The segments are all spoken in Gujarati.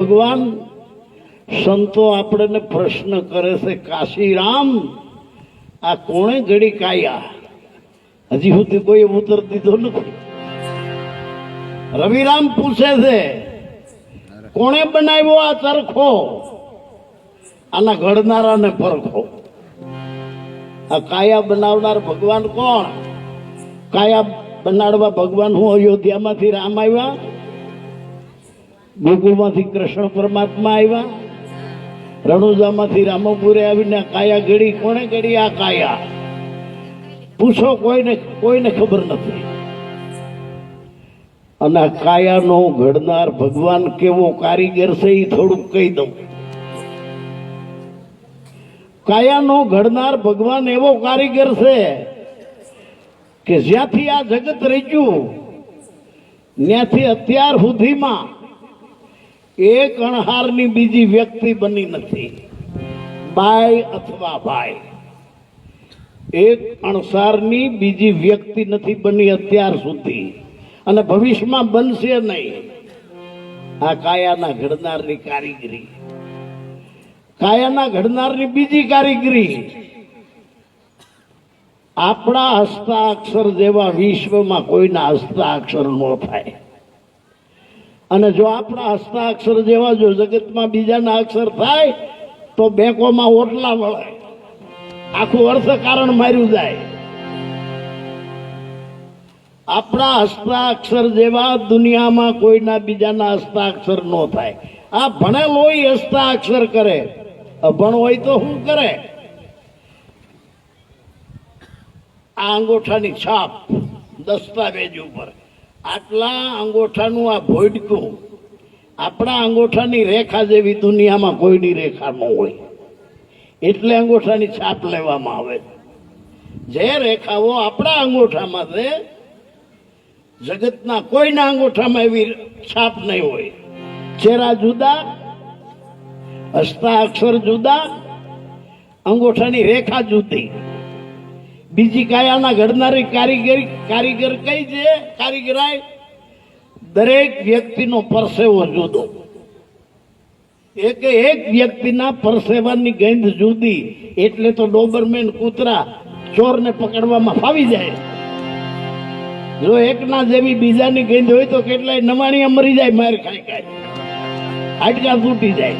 ભગવાન, સંતો આપણને પ્રશ્ન કરે છે, કાશીરામ, આ કોણે ઘડી કાયા? હજી સુધી કોઈ ઉત્તર દીધો નથી. રવિરામ પૂછે છે, કોણે બનાવ્યો આ ચરખો? આના ઘડનારાને પરખો. આ કાયા બનાવનાર ભગવાન કોણ? કાયા બનાડવા ભગવાન હું અયોધ્યામાંથી રામ આવ્યા? ગોકુળમાંથી કૃષ્ણ પરમાત્મા આવ્યા. રણુજામાંથી રામપુરે આવીને કાયા ઘડી, કોણે ઘડી? આ કાયા. પૂછો, કોઈને કોઈને ખબર નથી. અને આ કાયાનો ઘડનાર ભગવાન કેવો કારીગર છે એ થોડુંક કહી દઉં. કાયાનો ઘડનાર ભગવાન એવો કારીગર છે કે જ્યાંથી આ જગત રચ્યું, ત્યાંથી અત્યાર સુધીમાં એક અણહારની બીજી વ્યક્તિ બની નથી. બાય અથવા ભાઈ. એક અણસારની બીજી વ્યક્તિ નથી બની અત્યાર સુધી. અને ભવિષ્યમાં બનશે નહીં. આ કાયાના ઘડનારની કારીગરી. કાયાના ઘડનારની બીજી કારીગરી. આપણા હસ્તાક્ષર જેવા વિશ્વમાં કોઈના હસ્તાક્ષર ન થાય. અને જો આપણા હસ્તાક્ષર જેવા જો જગતમાં બીજાના અક્ષર થાય, તો બેંકોમાં ઓટલા મળે આખું અર્થકારણ માર્યું જાય. આપણા હસ્તાક્ષર જેવા દુનિયામાં કોઈના બીજાના હસ્તાક્ષર ન થાય. આ ભણેલ હોય હસ્તાક્ષર કરે. અભણ હોય તો શું કરે? આ અંગૂઠાની છાપ દસ્તાવેજ ઉપર. આટલા અંગોઠાનું આ ભોયડકું, આપણા અંગોઠાની રેખા જેવી દુનિયામાં કોઈની રેખા ન હોય. એટલે અંગોઠાની છાપ લેવામાં આવે. જે રેખાઓ આપણા અંગોઠામાં છે, જગતના કોઈના અંગોઠામાં એવી છાપ નહીં હોય. ચહેરા જુદા હસ્તાક્ષર જુદા, અંગોઠાની રેખા જુદી. બીજી કાયાના ઘડનારી કારીગરી કારીગર કઈ છે? કારીગરાય દરેક વ્યક્તિનો પરસેવો જુદો. એક એક વ્યક્તિના પરસેવાની ગંધ જુદી, એટલે તો ડોબરમેન કૂતરા ચોરને પકડવામાં ફાવી જાય. જો એકના જેવી બીજાની ગંધ હોય તો કેટલાય નવાણીયા મરી જાય, માર ખાઈ ખાઈ. હાડકા તૂટી જાય.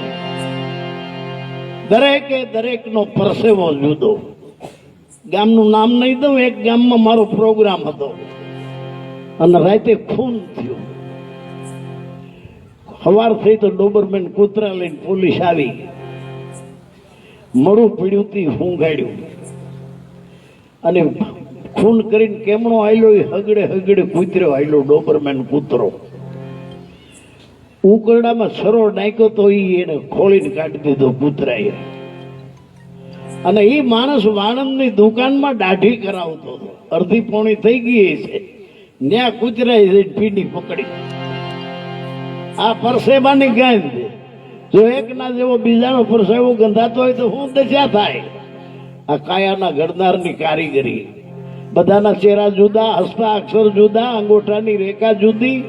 દરેકે દરેકનો પરસેવો જુદો. ગામનું નામ નહીં દઉં, એક ગામમાં મારો પ્રોગ્રામ હતો. અને રાતે ખૂન થયું. સવાર થઈ તો ડોબરમેન કૂતરા લઈને પોલીસ આવી. મળું પીડ્યું તી, હુંગાડ્યું. અને ખૂન કરીને કેમણો આયલો એ હગડે હગડે કૂતર્યો આયલો, ડોબરમેન કૂતરો. ઉકરડામાં સરો નાખ્યો તો એને ખોળીને કાઢી દીધો કૂતરાએ. અને એ માણસ વાણંદની દુકાનમાં દાઢી કરાવતો હતો. અડધી પોણી થઈ ગઈ છે. ત્યાં કૂતરાએ જઈને પીડી પકડી. આ પરસેવાની ગંધ જો એકના જેવો બીજાનો પરસેવો ગંધાતો હોય તો શું દશા થાય? આ કાયાના ઘડનારની કારીગરી. બધાના ચહેરા જુદા, હસતા અક્ષર જુદા, અંગૂઠાની રેખા જુદી.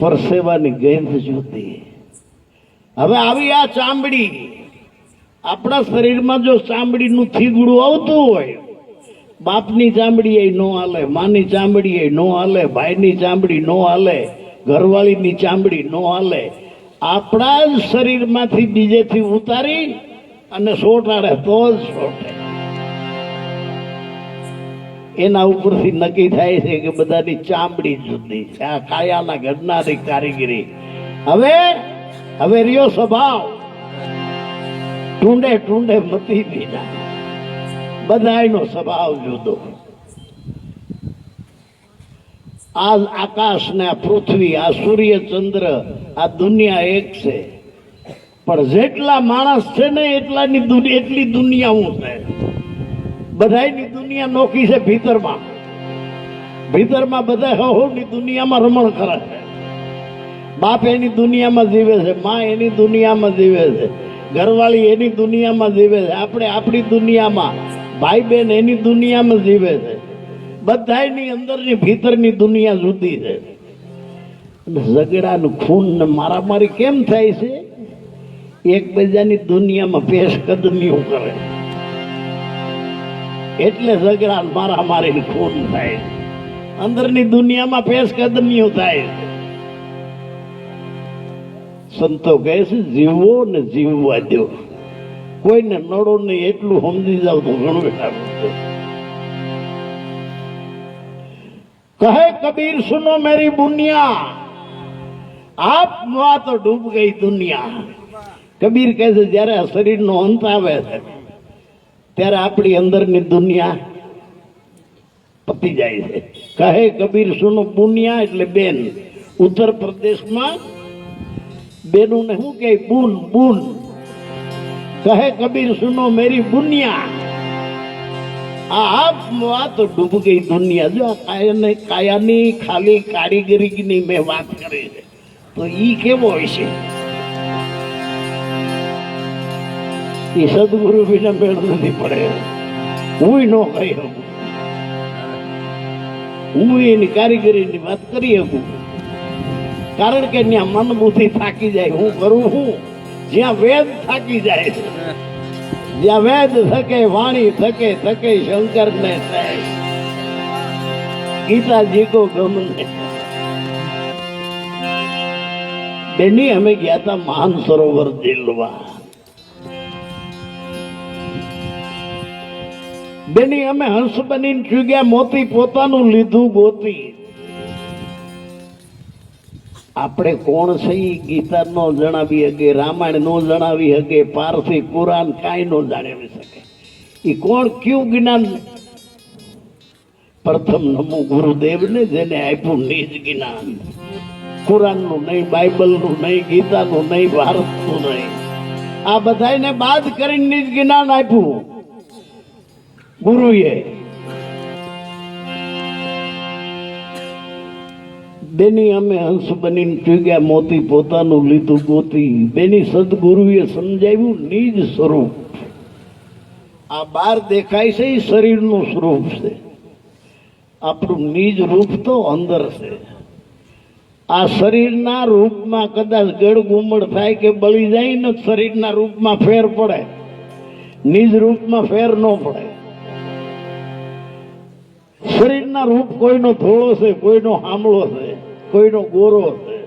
પરસેવાની ગંધ જુદી. હવે આવી આ ચામડી આપણા શરીરમાં જો ચામડીનું થીગડું આવતું હોય, બાપની ચામડી એ નો હાલે, માની ચામડી એ નો હાલે, ભાઈની ચામડી નો હાલે, ઘરવાળીની ચામડી નો હાલે, આપણા જ શરીરમાંથી બીજેથી ઉતારી અને સોટાડે તો જ સોટે. એના ઉપરથી નક્કી થાય છે કે બધાની ચામડી જુદી છે. આ કાયાના ઘડનારી કારીગરી. હવે હવે રહ્યો સ્વભાવ. ટુંડે ટુંડે મતી દીધા. બધાયનો સ્વભાવ જુદો. આ આકાશ ને આ પૃથ્વી, આ સૂર્ય ચંદ્ર આ દુનિયા એક છે. પણ જેટલા માણસ છે ને એટલાની એટલી દુનિયા હું છે. બધાની દુનિયા નોખી છે ભીતરમાં. ભીતરમાં બધા હહોની દુનિયામાં રમણ કરે છે. બાપ એની દુનિયામાં જીવે છે, મા એની દુનિયામાં જીવે છે. ઘરવાળી એની દુનિયામાં જીવે છે. આપણે આપણી દુનિયામાં ભાઈ બહેન એની દુનિયામાં જીવે છે. બધાની અંદરની ભીતરની દુનિયા જુદી છે. ઝઘડાનું ખૂન ને મારામારી કેમ થાય છે? એકબીજાની દુનિયામાં પેશ કદમીઓ કરે. એટલે ઝઘડા મારામારી ખૂન થાય. અંદરની દુનિયામાં પેશ કદમીઓ થાય છે. સંતો કહે છે, જીવવો ને જીવવા દો. કોઈને નડો નહીં, એટલું સમજી જાવ તો ઘણું કહે કબીર, સુનો મેરી બુનિયા. આપમાં તો ડૂબ ગઈ દુનિયા. કબીર કહે છે, જ્યારે આ શરીરનો અંત આવે છે, ત્યારે આપણી અંદરની દુનિયા પતી જાય છે. કહે કબીર, સુનો બુનિયા એટલે બેન, ઉત્તર પ્રદેશમાં બેનું ને શું કહે? બુન બુન. કહે, કબીર, સુનો, મેરી બુનિયા. આ આપમાં તો ડૂબ ગઈ દુનિયા જો આ કાયાને કાયાની ખાલી કારીગરીની મેં વાત કરી છે. તો ઈ કેવો હોય છે? એ સદગુરુ વિના મેળ નથી પડે. હું ન કહી શકું. હું એની કારીગરીની વાત કરી શકું. કારણ કે ત્યાં મન બુદ્ધિ થાકી જાય. હું કરું હું? જ્યાં વેદ થાકી જાય. જ્યાં વેદ થકે, વાણી થકે થકે શંકર ને ગીતાજી કો ગમને બેની અમે ગયા હતા મહાન સરોવર જેલવા બેની અમે હંસ બનીને ચૂગ્યા, મોતી પોતાનું લીધું ગોતી. આપણે કોણ ઈ ગીતા નો જણાવી શકે રામાયણ નો જણાવી શકે પારસી કુરાન કાંઈ ન જાણવી શકે. એ કોણ કયું જ્ઞાન પ્રથમ નમો ગુરુદેવ ને જેને આપ્યું નિજ જ્ઞાન. કુરાનનું નહીં, બાઇબલનું નહીં, ગીતાનું નહીં, ભારતનું નહીં. આ બધાને બાદ કરીને નિજ જ્ઞાન આપ્યું. ગુરુએ બેની અમે હંસ બનીને ચૂગ્યા મોતી પોતાનું લીધું ગોતી. બેની સદગુરુએ સમજાવ્યું નિજ સ્વરૂપ. આ બાર દેખાય છે એ શરીરનું સ્વરૂપ છે. આપણું નિજ રૂપ તો અંદર છે. આ શરીરના રૂપમાં કદાચ ગળગુમડ થાય કે બળી જાય, ને શરીરના રૂપમાં ફેર પડે. નિજ રૂપમાં ફેર ન પડે. શરીરના રૂપ કોઈનો ધોળો છે, કોઈનો હામળો છે. કોઈનો ગોરો છે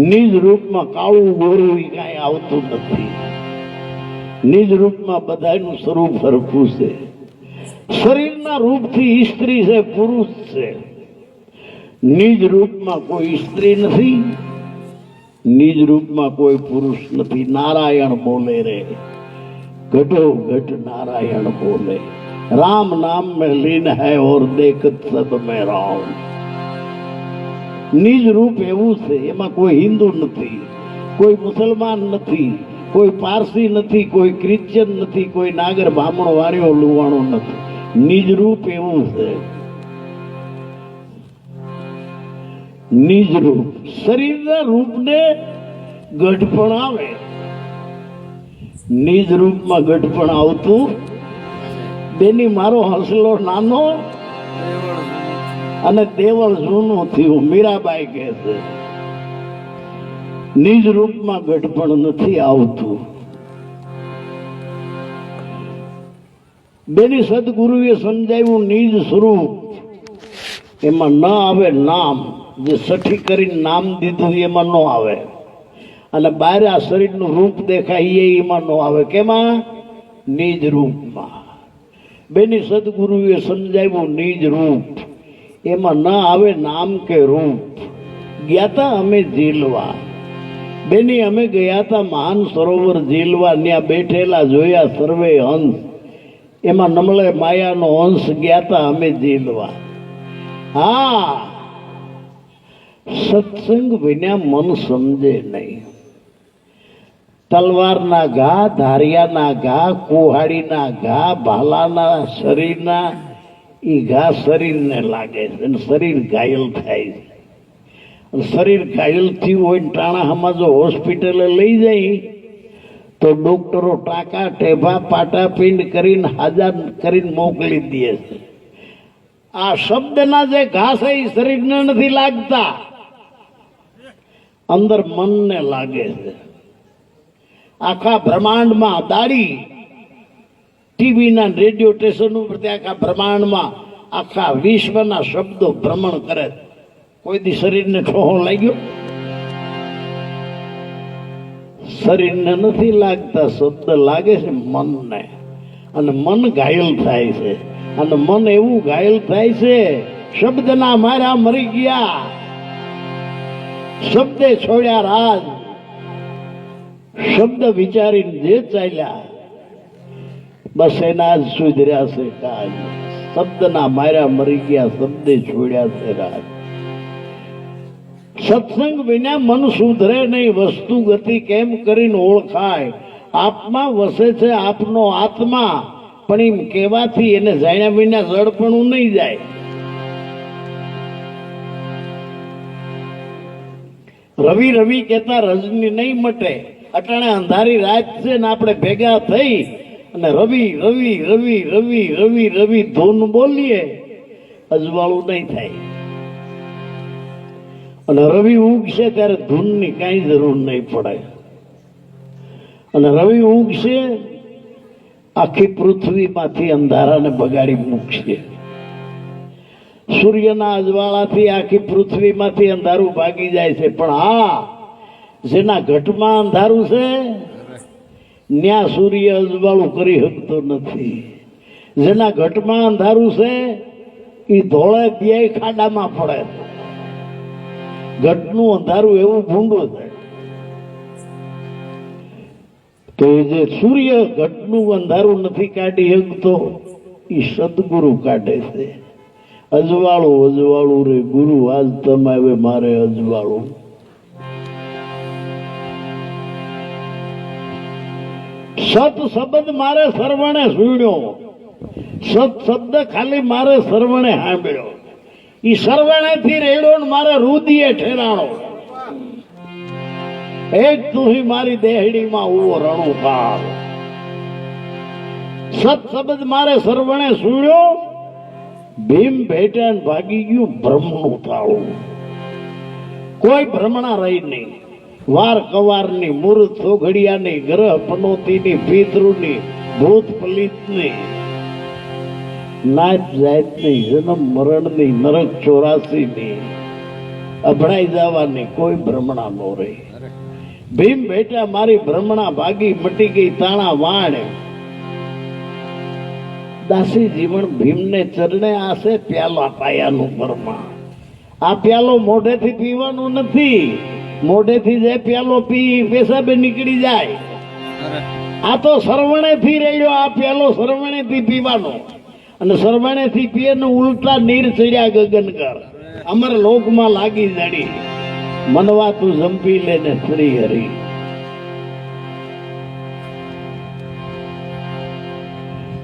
નિજ રૂપમાં કાળું ગોરું ઈ કાંઈ આવતું નથી નિજ રૂપમાં બધાનું સ્વરૂપ હરખું છે શરીરના રૂપથી સ્ત્રી છે પુરુષ છે નિજ રૂપમાં કોઈ સ્ત્રી નથી નિજ રૂપમાં કોઈ પુરુષ નથી નારાયણ બોલે રે ઘટો ઘટ नारायण बोले राम नाम में लीन है और देखत सब में राम નિજ રૂપ એવું છે. એમાં કોઈ હિન્દુ નથી, કોઈ મુસલમાન નથી, કોઈ પારસી નથી, કોઈ ક્રિશ્ચન નથી, કોઈ નાગર બ્રાહ્મણ વાણીઓ લુવાણો નથી. નિજ રૂપ એવું છે. નિજ રૂપ. શરીરના રૂપને ગઢપણ આવે. નિજ રૂપમાં ગઢ પણ આવતું બેની મારો હસલો નાનો. અને દેવળ જૂનું થયું, મીરાબાઈ કહે છે, નિજ રૂપમાં ગઢપણ નથી આવતું. બેની સદગુરુએ સમજાવ્યું, નિજ સ્વરૂપ. એમાં ન આવે નામ, જે સઠી કરીને નામ દીધું એમાં ન આવે. અને બહાર આ શરીરનું રૂપ દેખાય એમાં ન આવે. કેમાં? નિજ રૂપમાં. બેની સદગુરુએ સમજાવ્યું, નિજ રૂપ. એમાં ન આવે નામ કે રૂપ. ગયા તા અમે ઝીલવા. બેની અમે ગયા તા મહાન સરોવર ઝીલવા. ત્યાં બેઠેલા જોયા સર્વે હંસ. એમાં નમળે માયાનો અંશ ગયા તા અમે ઝીલવા. હા. સત્સંગ વિના મન સમજે નહીં. તલવારના ઘા, ધારિયાના ઘા, કુહાડીના ઘા, ભાલાના, શરીરના એ ઘા શરીરને લાગે છે અને શરીર ઘાયલ થાય છે. શરીર ઘાયલ થયું હોય ટાણાહામાં જો હોસ્પિટલે લઈ જાય, તો ડોક્ટરો ટાંકા ટેભા પાટા પિંડ કરીને હાજર કરીને મોકલી દે છે. આ શબ્દના જે ઘા એ શરીરને નથી લાગતા. અંદર મનને લાગે છે. આખા બ્રહ્માંડમાં દાડી ટીવીના રેડિયો સ્ટેશન ઉપર આખા બ્રહ્માંડમાં આખા વિશ્વના શબ્દો ભ્રમણ કરે. કોઈ દી શરીરને ઠોહો લાગ્યો શરીરને નથી લાગતા શબ્દ લાગે છે મનને. અને મન ઘાયલ થાય છે. અને મન એવું ઘાયલ થાય છે, શબ્દના મારા મરી ગયા. શબ્દે છોડ્યા રાજ. શબ્દ વિચારીને જે ચાલ્યા બસ એના જ સુધર્યા છે કાજ શબ્દના માર્યા મરી ગયા, શબ્દે છોડ્યા છે રાજ સત્સંગ વિના મન સુધરે નહીં, વસ્તુ ગતિ કેમ કરીને ઓળખાય? આપમાં વસે છે આપનો આત્મા, પણ એમ કહેવાથી એને જાણ્યા વિના જડપણું નહીં જાય. રવિ રવિ કહેતા રજની નહીં મટે. અટાણે અંધારી રાત છે ને આપણે ભેગા થઈ અને રવિ રવિ રવિ રવિ રવિ રવિ ધૂન બોલીએ, અજવાળું નહીં થાય. અને રવિ ઉગશે ત્યારે ધૂનની કાંઈ જરૂર નહીં પડે. અને રવિ ઉગશે, આખી પૃથ્વીમાંથી અંધારાને બગાડી મૂકશે. સૂર્યના અજવાળાથી આખી પૃથ્વીમાંથી અંધારું ભાગી જાય છે. પણ હા જેના ઘટમાં અંધારું છે ન્યા સૂર્ય અજવાળું કરી શકતો નથી. જેના ઘટમાં અંધારું છે એ ધોળે બે ખાડામાં પડે ઘટનું અંધારું એવું ભૂંડું છે. તો એ જે સૂર્ય ઘટનું અંધારું નથી કાઢી શકતો એ સદગુરુ કાઢે છે. અજવાળું અજવાળું રે, ગુરુ આજ તમે મારે અજવાળું. સત શબ્દ મારે સર્વણે સુણ્યો. સત શબ્દ ખાલી મારે સર્વણે સાંભળ્યો. ઈ સરવણેથી રેડો ને મારે રુદીએ ઠેરાણો. એક તું મારી દેહડીમાં ઉવો રણું કાળ સત શબ્દ મારે સર્વણે સુણ્યો. ભીમ ભેટે ભાગી ગયું બ્રહ્મનું થાળું. કોઈ ભ્રમણા રહી નહીં. વાર કવારની મૂર્ત સોઘડિયાની ગ્રહ પનોતીની પિતૃની ભૂત પલિતની નાચ જાતની, જન્મ મરણની, નરક ચોરાસીની, અભડાઈ જવાની કોઈ ભ્રમણા નો રહી. ભીમ બેટા, મારી ભ્રમણા ભાગી મટી ગઈ તાણા વાણ. દાસી જીવન ભીમને ચરણે આશે પ્યાલા પાયાનું પરમા આ પ્યાલો મોઢેથી પીવાનું નથી. મોઢેથી જે પેલો પી પેશાબે નીકળી જાય આ તો સરવણેથી રહ્યો આ પેલો સરવણે થી પીવાનો. અને સરવણેથી પીએ ને ઉલટા નીર ચડ્યા ગગન કર અમર લોકમાં લાગી જડી. મનવા તું જંપી લે ને શ્રી હરી.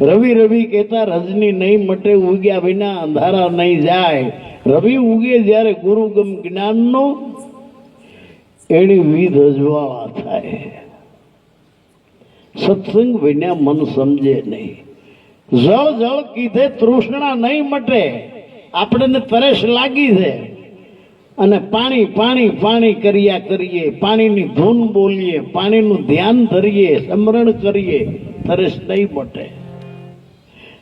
રવિ રવિ કેતા રજની નહીં મટે ઉગ્યા વિના અંધારા નહીં જાય. રવિ ઉગે જ્યારે ગુરુગમ જ્ઞાનનો એની વિધ અજવાળા થાય. સત્સંગ વિના મન સમજે નહીં. જળ જળ કીધે તૃષ્ણા નહીં મટે. આપણને તરેશ લાગી છે. અને પાણી પાણી પાણી કર્યા કરીએ, પાણીની ધૂન બોલીએ, પાણીનું ધ્યાન ધરીએ, સમરણ કરીએ તરેશ નહીં મટે.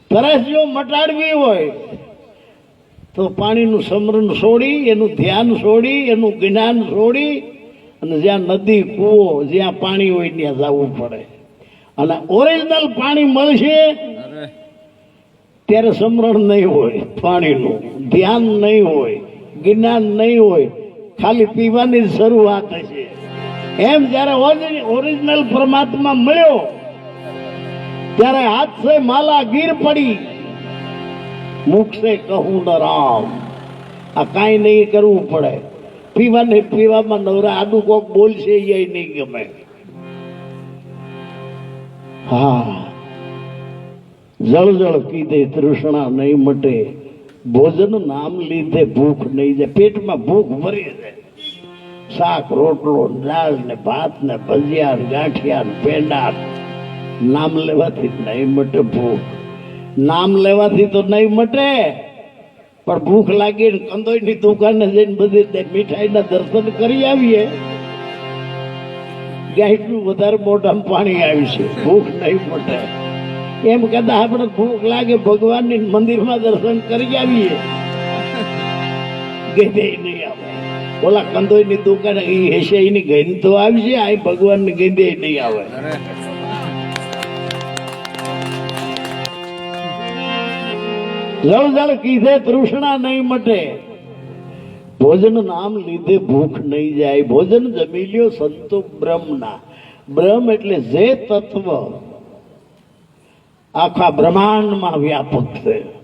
તરસ જો મટાડવી હોય, તો પાણીનું સમરણ છોડી, એનું ધ્યાન છોડી, એનું જ્ઞાન છોડી અને જ્યાં નદી કૂવો જ્યાં પાણી હોય ત્યાં જવું પડે. અને ઓરિજિનલ પાણી મળશે ત્યારે સમરણ નહીં હોય પાણીનું. ધ્યાન નહીં હોય જ્ઞાન નહીં હોય. ખાલી પીવાની જ શરૂઆત હશે. એમ જ્યારે ઓરિજિનલ પરમાત્મા મળ્યો ત્યારે હાથ સે માલા ગીર પડી. મુખ સે કહું ન રામ. આ કાંઈ નહીં કરવું પડે. પીવાને પીવામાં નવરા આડું કોક બોલશે એ નહીં ગમે. હા. જળ જળ પીધે, તૃષ્ણા નહીં મટે. ભોજન નામ લીધે ભૂખ નહીં જાય. પેટમાં ભૂખ ભરી જાય. શાક, રોટલો, દાળ ને ભાત ને ભજીયા ગાંઠિયા ને પેંડા નામ લેવાથી નહીં મટે ભૂખ. નામ લેવાથી તો નહીં મટે. પણ ભૂખ લાગી કંદોઈ ની દુકાને જઈને બધી મીઠાઈના દર્શન કરી આવીએ. ગાયટલું વધારે મોઢામાં પાણી આવ્યું છે. ભૂખ નહીં મટે એમ કદા આપણે ભૂખ લાગે, ભગવાનની મંદિરમાં દર્શન કરી આવીએ. ગઈ નહીં આવે. ઓલા કંદોઈની દુકાને એ હશે, એની ગઈ તો આવી છે, આ ભગવાનની ગઈ નહીં આવે. જળ જળ કીધે તૃષ્ણા નહીં મટે. ભોજન નામ લીધે ભૂખ નહીં જાય. ભોજન જમી લ્યો સંતો બ્રહ્મના. બ્રહ્મ એટલે જે તત્વ આખા બ્રહ્માંડમાં વ્યાપક છે.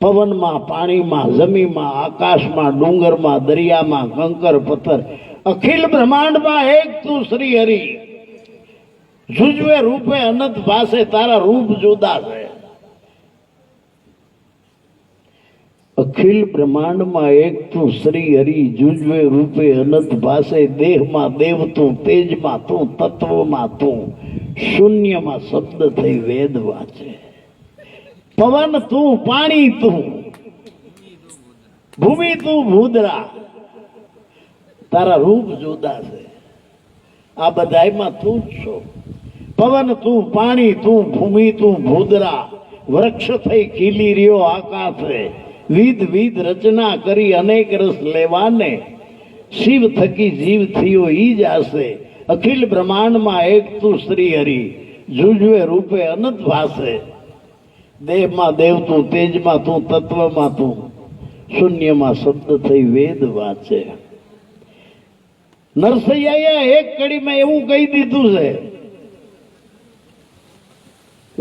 પવનમાં, પાણીમાં, જમીનમાં, આકાશમાં, ડુંગરમાં, દરિયામાં, કંકર, પથ્થર. અખિલ બ્રહ્માંડમાં એક તું શ્રી હરિ. જુજવે, રૂપે, અનંત પાસે તારા રૂપ જુદા છે. અખિલ બ્રહ્માંડમાં એક તું શ્રી હરિ જુજવે રૂપે અનંત ભાસે દેહમાં દેવ તું, તેજમાં તું, તત્વમાં તું. શૂન્યમાં શબ્દ થઈ વેદ વાંચે. પવન તું, પાણી તું. ભૂમિ તું ભૂદરા તારા રૂપ જુદા છે. આ બધામાં તું જ છો. પવન તું, પાણી તું, ભૂમિ તું ભૂદરા વૃક્ષ થઈ ખીલી રહ્યો આકાશે. વિધ વિધ રચના કરી અનેક રસ લેવાને. શિવ થકી જીવ થયો ઈ જ આશે. અખિલ બ્રહ્માંડમાં એક તું શ્રી હરિ, જુજવે રૂપે અનંત ભાસે દેહમાં દેવ તું, તેજમાં તું, તત્વમાં તું. શૂન્યમાં શબ્દ થઈ વેદ વાંચે. નરસૈયાએ એક કડીમાં એવું કહી દીધું છે.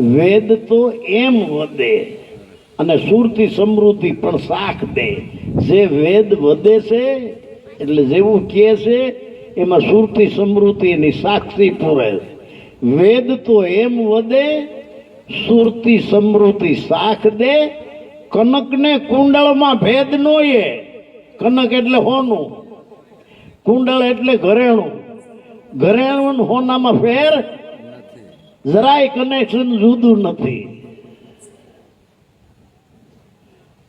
વેદ તો એમ વધે. અને સુરતી સમૃદ્ધિ પણ શાખ દે. જે વેદ વધે છે એટલે જેવું કહે છે એમાં સુરતી સમૃદ્ધિ એની સાક્ષી પૂરે. વેદ તો એમ વધે સુરતી સમૃદ્ધિ શાખ દે કનકને કુંડળમાં ભેદ નો એ કનક એટલે હોનું કુંડળ એટલે ઘરેણું. ઘરેણું હોનામાં ફેર જરાય કનેક્શન જુદું નથી.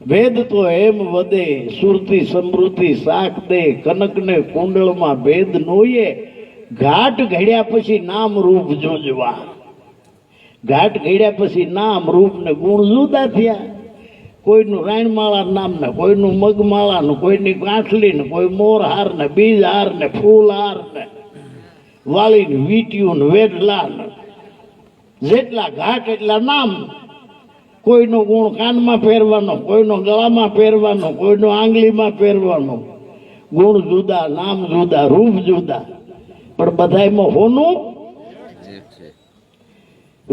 વેદ તો એમ વધે, સુરતી સમૃદ્ધિ શાક દે, કનકને કુંડળમાં ભેદ નોયે, ઘાટ ઘડ્યા પછી નામ રૂપ જોજવા. ઘાટ ઘડ્યા પછી નામ રૂપ ને ગુણ જુદા થયા. કોઈનું રાયણમાળા નામ ને કોઈનું મગમાળા નું કોઈની ગાંઠલી ને કોઈ મોરહાર ને બીજહાર ને ફૂલહાર ને વાલી ને વીટીયું ને વેડલા જેટલા ઘાટ, એટલા નામ કોઈનો ગુણ કાનમાં પહેરવાનો, કોઈનો ગળામાં પહેરવાનો, કોઈનો આંગળીમાં પહેરવાનો. ગુણ જુદા, નામ જુદા, રૂપ જુદા. પણ બધાયમાં હોનું?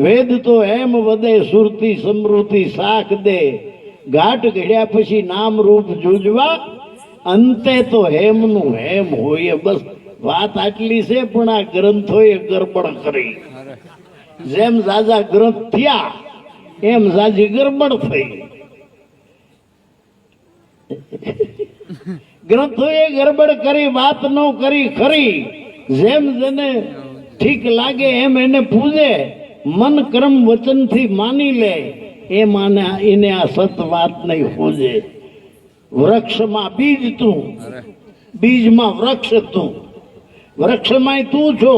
વેદ તો એમ વધે, સુરતી, સમૃદ્ધિ શાખ દે. ઘાટ ઘડ્યા પછી નામ રૂપ જુજવા, અંતે તો હેમનું હેમ હોય. બસ વાત આટલી છે, પણ આ ગ્રંથોએ ગરબડ કરી. જેમ ઝાઝા ગ્રંથ થયા એમ જાજી ગરબડ થઈ ગ્રંથોએ ગરબડ કરી વાત ન કરી, ખરી. જેમ જેને ઠીક લાગે, એમ એને પૂજે. મન કર્મ વચનથી માની લે એ માને એને આ સત વાત નહીં પૂજે વૃક્ષમાં બીજ તું. બીજમાં વૃક્ષ તું. વૃક્ષમાંય તું છો,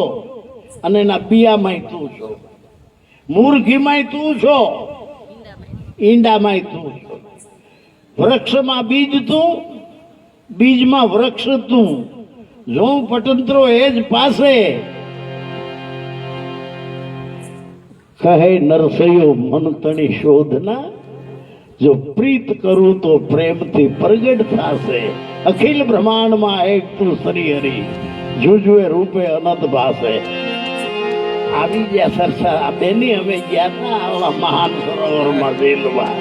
અને એના બિયામાંય તું છો. મૂર્ખીમાંય તું છો. ઈંડામાંય તું છો. વૃક્ષમાં બીજ તું, બીજમાં વૃક્ષ તું. જો પટંત્રો એ જ પાસે. કહે નરસૈયો, મન તણી શોધના જો પ્રીત કરું તો પ્રેમથી પ્રગટ થશે. અખિલ બ્રહ્માંડમાં એક તું શ્રી હરી. જુજવે રૂપે અનંત ભાસે. આવી ગયા સરસા. બેની અમે ગયા હતા મહાન સરોવરમાં વેલવા.